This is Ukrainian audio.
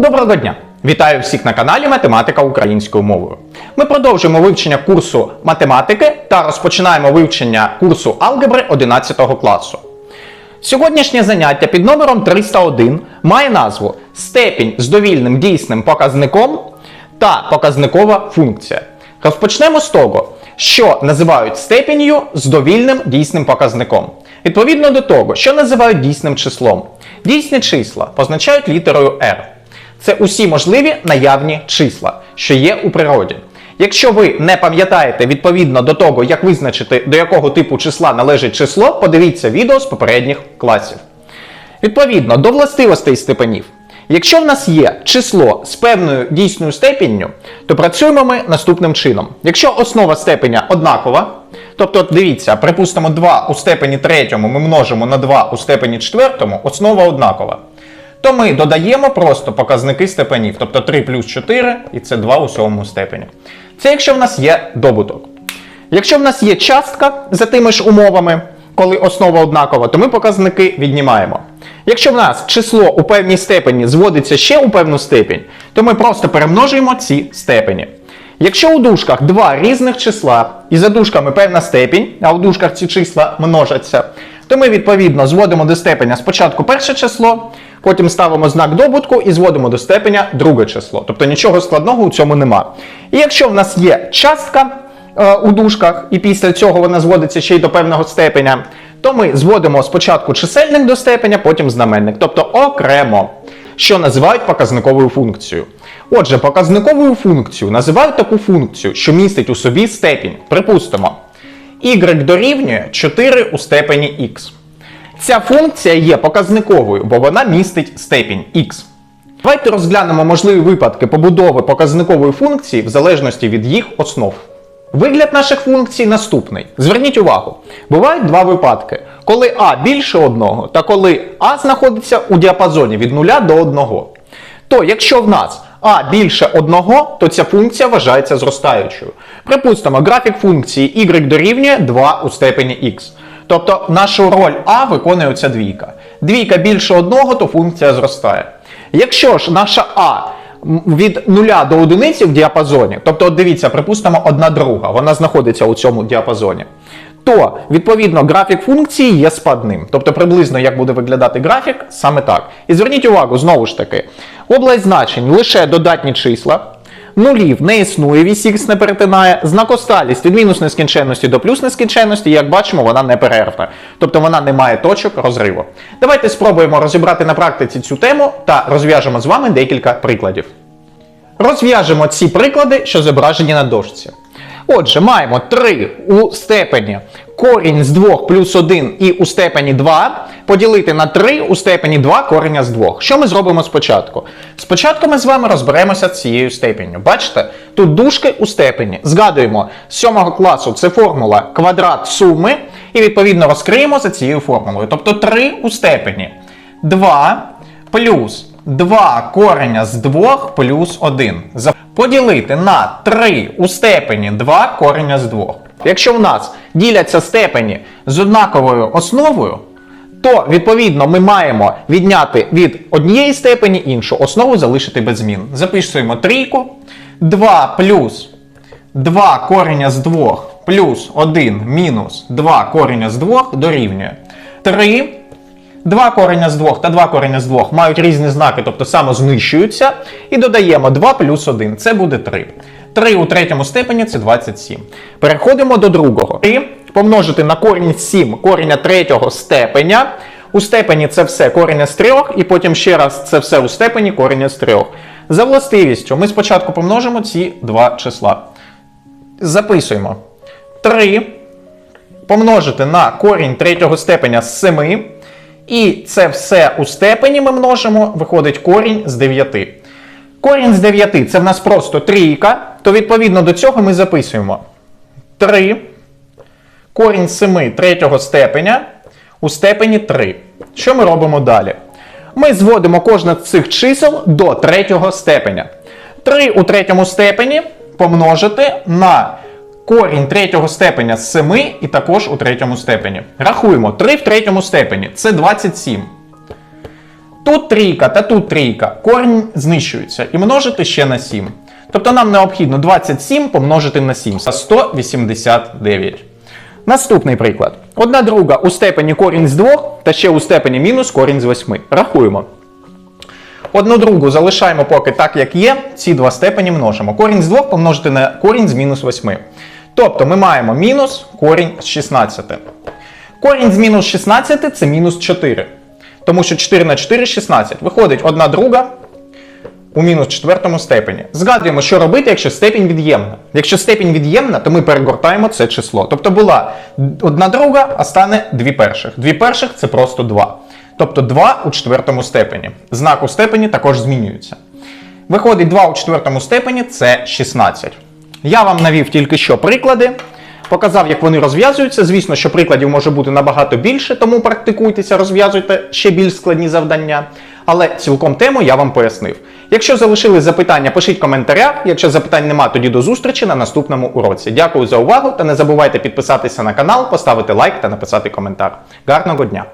Доброго дня! Вітаю всіх на каналі Математика українською мовою. Ми продовжуємо вивчення курсу математики та розпочинаємо вивчення курсу алгебри 11 класу. Сьогоднішнє заняття під номером 301 має назву Степінь з довільним дійсним показником та показникова функція. Розпочнемо з того, що називають степінню з довільним дійсним показником. Відповідно до того, що називають дійсним числом. Дійсні числа позначають літерою R. Це усі можливі наявні числа, що є у природі. Якщо ви не пам'ятаєте відповідно до того, як визначити, до якого типу числа належить число, подивіться відео з попередніх класів. Відповідно до властивостей степенів. Якщо в нас є число з певною дійсною степінню, то працюємо ми наступним чином. Якщо основа степеня однакова, тобто, дивіться, припустимо, 2 у степені третьому ми множимо на 2 у степені четвертому, основа однакова. То ми додаємо просто показники степенів, тобто 3 плюс 4, і це 2 у сьомому степені. Це якщо в нас є добуток. Якщо в нас є частка за тими ж умовами, коли основа однакова, то ми показники віднімаємо. Якщо в нас число у певній степені зводиться ще у певну степень, то ми просто перемножуємо ці степені. Якщо у дужках два різних числа, і за дужками певна степінь, а у дужках ці числа множаться, то ми відповідно зводимо до степеня спочатку перше число, потім ставимо знак добутку і зводимо до степеня друге число. Тобто нічого складного у цьому нема. І якщо в нас є частка е, у дужках, і після цього вона зводиться ще й до певного степеня, то ми зводимо спочатку чисельник до степеня, потім знаменник, тобто окремо, що називають показниковою функцією. Отже, показниковою функцією називають таку функцію, що містить у собі степінь. Припустимо, y дорівнює 4 у степені x. Ця функція є показниковою, бо вона містить степінь x. Давайте розглянемо можливі випадки побудови показникової функції в залежності від їх основ. Вигляд наших функцій наступний. Зверніть увагу, бувають два випадки, коли а більше одного та коли а знаходиться у діапазоні від 0 до 1. То якщо в нас а більше одного, то ця функція вважається зростаючою. Припустимо, графік функції y дорівнює 2 у степені x. Тобто нашу роль а виконує оця двійка. Двійка більше одного, то функція зростає. Якщо ж наша а від 0 до 1 в діапазоні, тобто, от дивіться, припустимо, одна друга, вона знаходиться у цьому діапазоні, то відповідно графік функції є спадним. Тобто приблизно як буде виглядати графік, саме так. І зверніть увагу, знову ж таки, область значень лише додатні числа. Нулів не існує, вісь х не перетинає. Знакосталість від мінус нескінченності до плюс нескінченності, як бачимо, вона не перервна. Тобто вона не має точок розриву. Давайте спробуємо розібрати на практиці цю тему та розв'яжемо з вами декілька прикладів. Розв'яжемо ці приклади, що зображені на дошці. Отже, маємо 3 у степені корінь з 2 плюс 1 і у степені 2 поділити на 3 у степені 2 кореня з 2. Що ми зробимо спочатку? Спочатку ми з вами розберемося цією степенню. Бачите? Тут дужки у степені. Згадуємо, з 7 класу це формула квадрат суми, і відповідно розкриємо за цією формулою. Тобто 3 у степені 2 плюс 2 кореня з 2 плюс 1. Поділити на 3 у степені 2 кореня з 2. Якщо в нас діляться степені з однаковою основою, то відповідно ми маємо відняти від однієї степені іншу, основу залишити без змін. Записуємо трійку. 2 плюс 2 кореня з 2 плюс 1 мінус 2 кореня з 2 дорівнює 3. 2 кореня з 2 та 2 кореня з 2 мають різні знаки, тобто самознищуються. І додаємо 2 плюс 1. Це буде 3. 3 у третьому степені це 27. Переходимо до другого. 3 помножити на корінь 7 кореня третього степеня. У степені це все кореня з 3, і потім ще раз це все у степені кореня з 3. За властивістю ми спочатку помножимо ці два числа. Записуємо. 3 помножити на корінь третього степеня з 7. І це все у степені ми множимо, виходить корінь з 9. Корінь з 9 це в нас просто трійка, то відповідно до цього ми записуємо 3. Корінь 7 третього степеня у степені 3. Що ми робимо далі? Ми зводимо кожне з цих чисел до третього степеня. 3 у третьому степені помножити на корінь третього степеня з 7 і також у третьому степені. Рахуємо 3 в третьому степені це 27. Тут трійка та тут трійка. Корінь знищується і множити ще на 7. Тобто нам необхідно 27 помножити на 7. 189. Наступний приклад. Одна друга у степені корінь з 2 та ще у степені мінус корінь з 8. Рахуємо. Одну другу залишаємо поки так, як є. Ці два степені множимо. Корінь з 2 помножити на корінь з мінус 8. Тобто ми маємо мінус корінь з 16. Корінь з мінус 16 це мінус 4. Тому що 4 на 4 16. Виходить одна друга у мінус четвертому степені. Згадуємо, що робити, якщо степінь від'ємна. Якщо степінь від'ємна, то ми перегортаємо це число. Тобто була одна друга, а стане дві перших. Дві перших це просто 2. Тобто 2 у четвертому степені. Знак у степені також змінюється. Виходить 2 у четвертому степені це 16. Я вам навів тільки що приклади. Показав, як вони розв'язуються. Звісно, що прикладів може бути набагато більше, тому практикуйтеся, розв'язуйте ще більш складні завдання. Але цілком тему я вам пояснив. Якщо залишили запитання, пишіть в коментарях. Якщо запитань нема, тоді до зустрічі на наступному уроці. Дякую за увагу та не забувайте підписатися на канал, поставити лайк та написати коментар. Гарного дня!